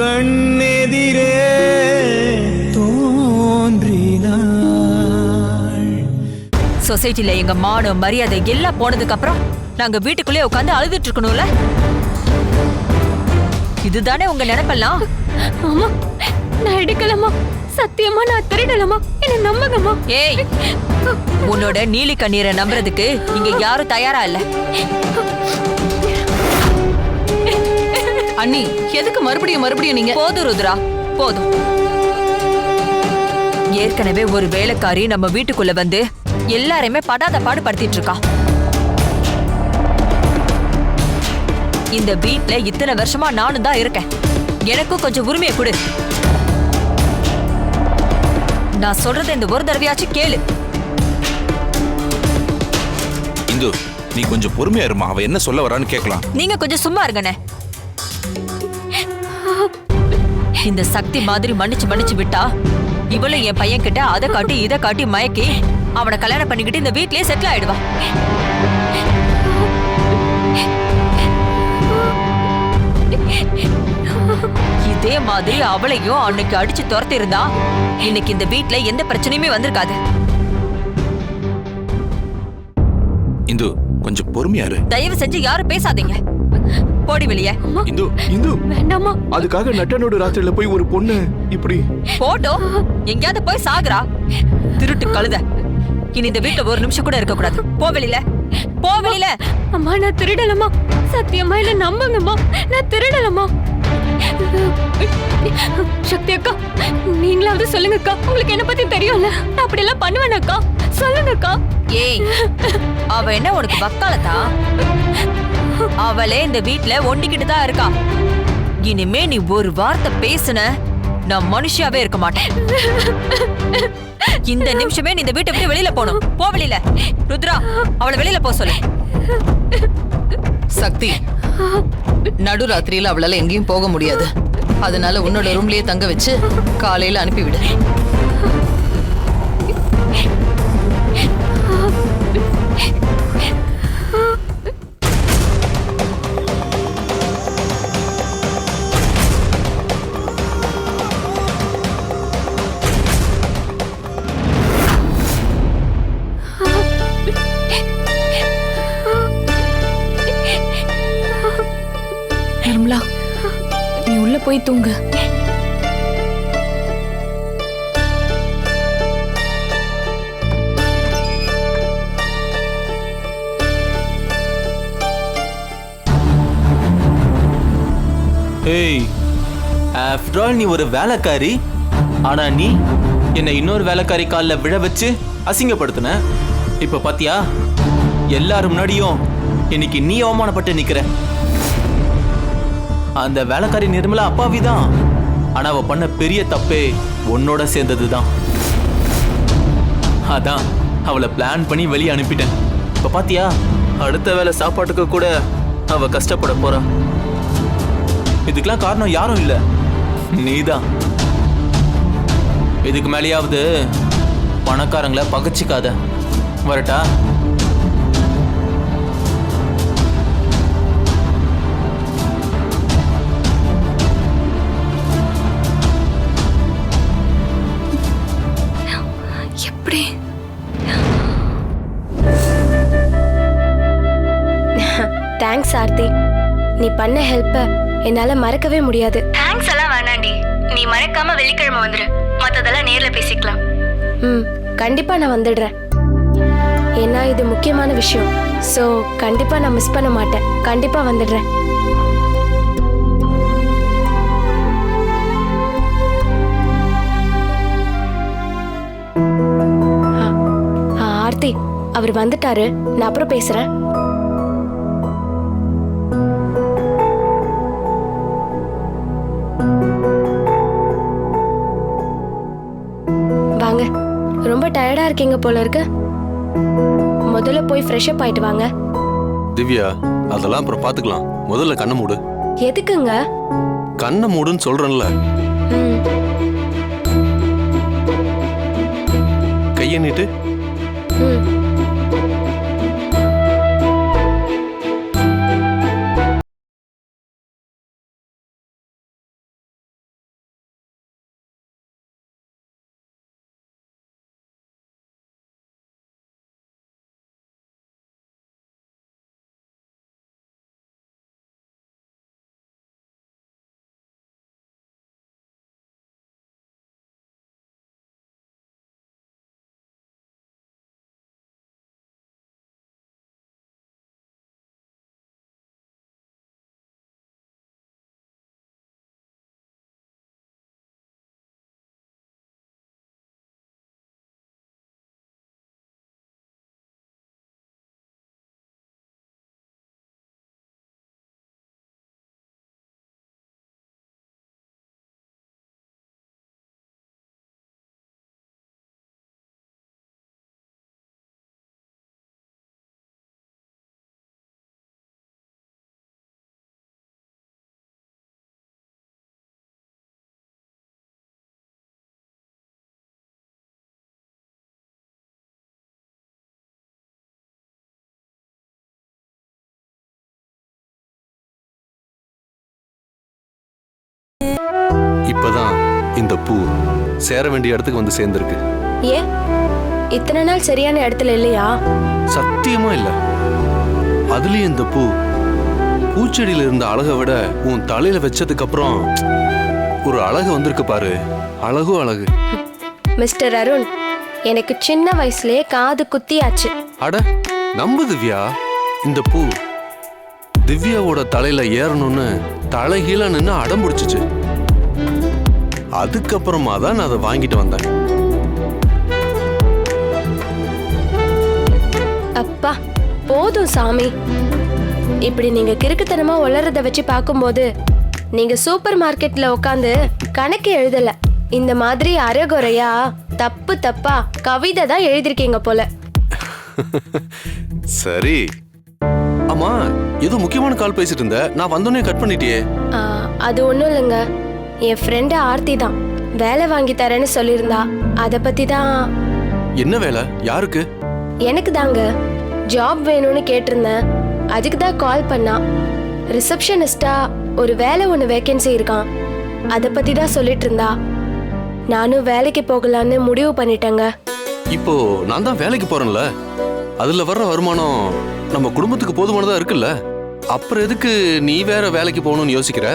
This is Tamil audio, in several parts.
கண்ணெதிரே தோன்றினாள். சொசைட்டில எங்க மானம் மரியாதை எல்லாம் போனதுக்கு அப்புறம் நாங்க வீட்டுக்குள்ளே உட்காந்து அழுதுட்டு இருக்கணும்ல? இதுதானே உங்க நினைப்பெல்லாம்? அம்மா நான் எடுக்கலம்மா. சத்தியமா நான் திருடலம்மா. என்ன நம்புங்கம்மா. ஏய் உன்னோட நீலி கண்ணீரை நம்புறதுக்கு இங்க யாரும் தயாரா இல்ல? அண்ணி எதுக்கு மறுபடியும் மறுபடியும் நீங்க? போதும் ருத்ரா போதும். ஏற்கனவே ஒரு வேலைக்காரி நம்ம வீட்டுக்குள்ள வந்து எல்லாரையுமே படாத பாடு படுத்திட்டு இருக்கா. இந்த வீட்ல இத்தனை வருஷமா நானும் தான் இருக்கேன். எனக்கும் கொஞ்சம் உரிமையை கொடு. நான் சொல்றதை இந்த ஒரு தடவையாச்சும் கேளு. இந்து நீ கொஞ்சம் பொறுமையா இருமா. அவ என்ன சொல்ல வரான்னு கேட்கலாம். நீங்க கொஞ்சம் சும்மா இருங்கண்ணே. இந்த சக்தி மாதிரி மன்னிச்சு மன்னிச்சு விட்டா? இவளும் என் பையன் கிட்ட அதை காட்டி இதை காட்டி மயக்கி அவனை கல்யாணம் பண்ணிக்கிட்டு இந்த வீட்லயே செட்டில் ஆயிடுவா. இதே மாதிரி அவளையும் அன்னைக்கு அடிச்சு துரத்தி இருந்தா இன்னைக்கு இந்த வீட்ல எந்த பிரச்சனையுமே வந்திருக்காது. இந்து கொஞ்சம் பொறுமையா இரு. தயவு செஞ்சு யாரும் பேசாதீங்க. போடி வெளியே. இந்து இந்து. வேண்டாம்மா. அதுக்காக நட்டனோட ராத்திரில போய் ஒரு பொண்ணு இப்படி. போட்டோ எங்கேயாவது போய் சாகுறா. திருட்டு கழுத. இனி இந்த வீட்டுல ஒரு நிமிஷம் கூட இருக்க கூடாது போ வெளியில. போ வெளியில. அம்மா நான் திருடலம்மா. சத்தியமா என்ன நம்புங்கம்மா. நான் திருடலம்மா. சக்தி அக்கா நீங்களாவது சொல்லுங்க அக்கா உங்களுக்கு என்ன பத்தி தெரியும்ல. நான் அப்படி எல்லாம் பண்ணுவேன் அக்கா சொல்லுங்க அக்கா ஏய் அவ என்ன உனக்கு வக்காலத்தா? அவளே இந்த வீட்ல ஒண்டிக்கிட்டு தான் இருக்கா. இனிமே நீ ஒரு வார்த்தை பேசுன நான் மனுஷியாவே இருக்க மாட்டேன். இந்த நிமிஷமே நீ இந்த வீட்டை விட்டு வெளியில போகணும். போ வெளியில. ருத்ரா அவளை வெளியில போக சொல்லு. சக்தி நடுராத்திரியில அவளால எங்கேயும் போக முடியாது. அதனால உன்னோட ரூம்லயே தங்க வச்சு காலையில அனுப்பிவிடு. நிர்மலா நீ உள்ள போய் தூங்கு. ஏய் ஆஃப்டர் ஆல் நீ ஒரு வேலைக்காரி. ஆனா நீ என்னை இன்னொரு வேலைக்காரி காலில் விழ வச்சு அசிங்கப்படுத்தின. இப்ப பாத்தியா? எல்லாரும் முன்னாடியும் இன்னைக்கு நீ அவமானப்பட்டு நிக்கிற. அந்த வேலைக்காரி நிர்மலா அப்பாவி தான் ஆனா அவ பண்ண பெரிய தப்பே உன்னோட சேர்ந்தது தான் அதான் அவளை பிளான் பண்ணி வெளியே அனுப்பிட்டேன். இப்போ பாத்தியா அடுத்த வேலை சாப்பாட்டுக்கு கூட அவ கஷ்டப்பட போறா. இதுக்கெல்லாம் காரணம் யாரும் இல்லை. நீதான். இதுக்கு மேலேயாவது பணக்காரங்களை பகச்சிக்காத. வரட்டா? தேங்க்ஸ் ஆர்த்தி நீ பண்ண ஹெல்ப்ப என்னால மறக்கவே முடியாது. தேங்க்ஸ் எல்லாம் வேணாண்டி. நீ மறக்காம வெள்ளிக்கிழமை வந்துரு. மத்ததெல்லாம் நேர்ல பேசிக்கலாம். ம் கண்டிப்பா நான் வந்துடுறேன். ஏன்னா இது முக்கியமான விஷயம். ஸோ கண்டிப்பா நான் மிஸ் பண்ண மாட்டேன். கண்டிப்பா வந்துடுறேன். ஆர்த்தி அவர் வந்துட்டாரு. நான் அப்புறம் பேசுறேன். டயர்டா இருக்கீங்க போல இருக்கு. முதல்ல போய் ஃப்ரெஷ் அப் ஆயிட்டு வாங்க. திவ்யா அதெல்லாம் அப்புறம் பாத்துக்கலாம். முதல்ல கண்ணை மூடு. எதுக்குங்க? கண்ணை மூடுன்னு சொல்றேன்ல. கையை நீட்டு. ம். பூ சேர வேண்டிய இடத்துக்கு வந்து சேர்ந்திருக்கு. ஏன் இத்தனை நாள் சரியான இடத்துல இல்லையா? சத்தியமா இல்ல. அதுலயும் இந்த பூ பூச்செடியில இருந்த அழகை விட உன் தலையில வச்சதுக்கு அப்புறம் ஒரு அழகு வந்திருக்கு பாரு. அழகும் அழகு. மிஸ்டர் அருண் எனக்கு சின்ன வயசுலயே காது குத்தியாச்சு. அட நம்பு திவ்யா. இந்த பூ திவ்யாவோட தலையில ஏறணும்னு தலைகீழ நின்னு அடம் பிடிச்சிச்சு. அதுக்கப்புறமா தான் நான் அதை வாங்கிட்டு வந்தேன். அப்பா போதும் சாமி. இப்படி நீங்க கிறுக்குத்தனமா உளறத வச்சு பார்க்கும்போது நீங்க சூப்பர் மார்க்கெட்ல உட்காந்து கணக்கு எழுதல. இந்த மாதிரி அரைகுறையா தப்பு தப்பா கவிதை தான் எழுதிருக்கீங்க போல. சரி. ஆமா ஏதோ முக்கியமான கால் பேசிட்டு இருந்த. நான் வந்தோடனே கட் பண்ணிட்டியே. அது ஒன்றும் இல்லைங்க. என் ஃப்ரெண்டு ஆர்த்தி தான். வேலை வாங்கி தரேன்னு சொல்லியிருந்தா அதை பத்தி தான் என்ன வேலை? யாருக்கு? எனக்கு தாங்க. ஜாப் வேணும்னு கேட்டிருந்தேன். அதுக்கு தான் கால் பண்ணா. ரிசப்ஷனிஸ்டா ஒரு வேலை ஒன்று வேகன்சி இருக்கான் அதை பத்தி தான் சொல்லிட்டு இருந்தா நானும் வேலைக்கு போகலான்னு முடிவு பண்ணிட்டேங்க. இப்போ நான் தான் வேலைக்கு போறேன்ல. அதுல வர்ற வருமானம் நம்ம குடும்பத்துக்கு போதுமானதா இருக்குல்ல. அப்புறம் எதுக்கு நீ வேற வேலைக்கு போகணும்னு யோசிக்கிற?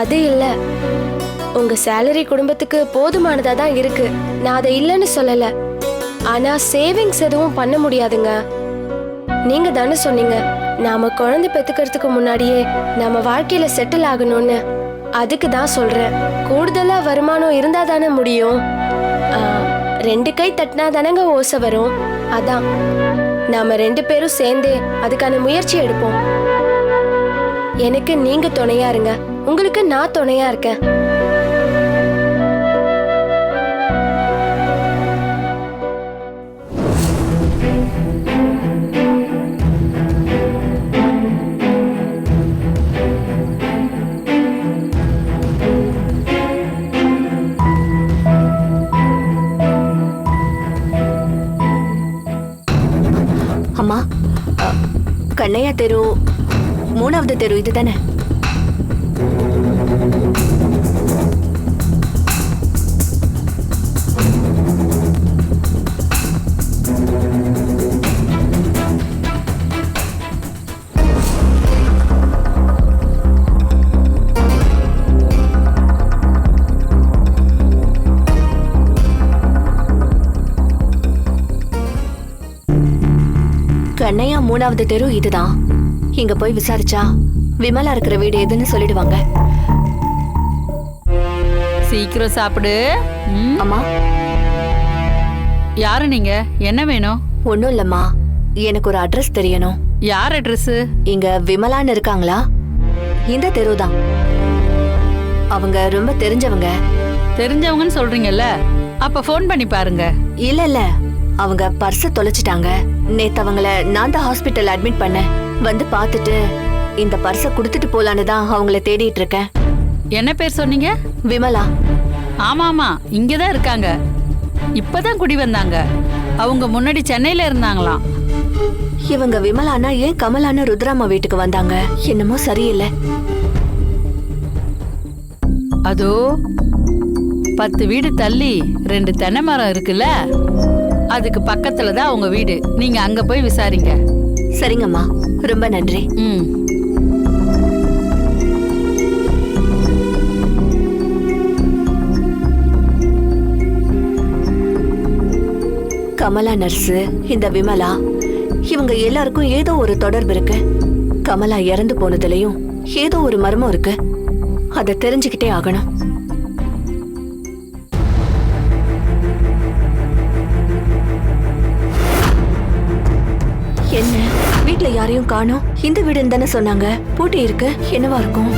அது இல்லை. உங்க சேலரி குடும்பத்துக்கு போதுமானதா தான் இருக்கு. நான் அதை இல்லைன்னு சொல்லல. ஆனா சேவிங்ஸ் எதுவும் பண்ண முடியாதுங்க. நீங்க தானே சொன்னீங்க நாம குழந்தை பெத்துக்கிறதுக்கு முன்னாடியே நம்ம வாழ்க்கையில செட்டில் ஆகணும்னு. அதுக்கு தான் சொல்றேன். கூடுதலா வருமானம் இருந்தா தானே முடியும். ரெண்டு கை தட்டினா தானங்க ஓசை வரும். அதான் நாம ரெண்டு பேரும் சேர்ந்தே அதுக்கான முயற்சி எடுப்போம். எனக்கு நீங்க துணையா இருங்க. உங்களுக்கு நான் துணையா இருக்கேன். அம்மா கண்ணையா தெரு மூணாவது தெரு இதுதானே? மூணாவது தெரு இதுதான். இங்க போய் விசாரிச்சா விமலா இருக்கிற வீடு எதுன்னு சொல்லிடுவாங்க. சீக்கிரம் சாப்பிடு. ம், அம்மா. யாரு நீங்க? என்ன வேணும்? ஒன்றும் இல்லம்மா. எனக்கு ஒரு அட்ரஸ் தெரியணும். யார் அட்ரஸ்? இங்க விமலான்னு இருக்காங்களா? இந்த தெரு தான் அவங்க ரொம்ப தெரிஞ்சவங்க. தெரிஞ்சவங்கன்னு சொல்றீங்கல்ல? அப்ப ஃபோன் பண்ணி பாருங்க. இல்ல இல்ல. அவங்க பர்ஸ தொலைச்சிட்டாங்க. நேத்து அவங்கள நான் தான் ஹாஸ்பிட்டல் அட்மிட் பண்ணேன். வந்து பார்த்துட்டு இந்த பர்ஸ கொடுத்துட்டு போலான்னு தான் அவங்கள தேடிட்டு இருக்கேன். என்ன பேர் சொன்னீங்க? விமலா. ஆமா ஆமா இங்கதான் இருக்காங்க. இப்பதான் குடி வந்தாங்க. அவங்க முன்னாடி சென்னையில இருந்தாங்களாம். இவங்க விமலானா ஏன் கமலான ருத்ராமா வீட்டுக்கு வந்தாங்க? என்னமோ சரியில்லை. அதோ பத்து வீடு தள்ளி ரெண்டு தென்னை மரம் இருக்குல்ல? அதுக்கு பக்கத்துல தான் அவங்க வீடு. நீங்க அங்க போய் விசாரிங்க. சரிங்கம்மா. ரொம்ப நன்றி. ம். கமலா நர்ஸு இந்த விமலா இவங்க எல்லாருக்கும் ஏதோ ஒரு தொடர்பு இருக்கு. கமலா இறந்து போனதுலயும் ஏதோ ஒரு மர்மம் இருக்கு. அதை தெரிஞ்சுக்கிட்டே ஆகணும். யாரையும் காணோம். இந்த வீடுன்னு தானே சொன்னாங்க. பூட்டி இருக்கு. என்னவா இருக்கும்?